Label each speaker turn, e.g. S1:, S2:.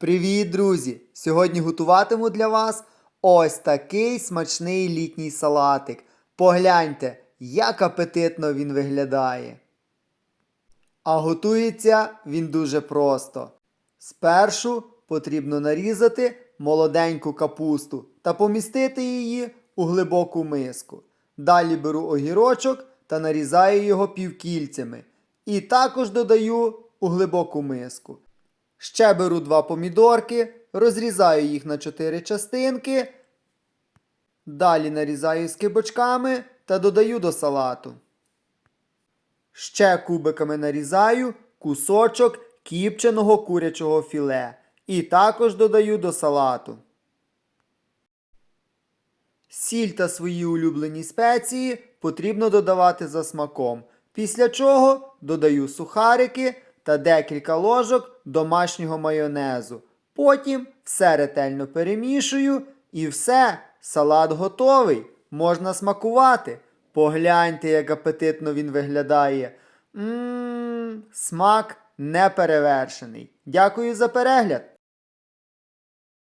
S1: Привіт, друзі! Сьогодні готуватиму для вас ось такий смачний літній салатик. Погляньте, як апетитно він виглядає. А готується він дуже просто. Спершу потрібно нарізати молоденьку капусту та помістити її у глибоку миску. Далі беру огірочок та нарізаю його півкільцями. І також додаю у глибоку миску. Ще беру два помідорки, розрізаю їх на чотири частинки. Далі нарізаю скибочками та додаю до салату. Ще кубиками нарізаю кусочок кіпченого курячого філе. І також додаю до салату. Сіль та свої улюблені спеції потрібно додавати за смаком. Після чого додаю сухарики та декілька ложок домашнього майонезу. Потім все ретельно перемішую і все, салат готовий. Можна смакувати. Погляньте, як апетитно він виглядає. Ммм, смак неперевершений. Дякую за перегляд!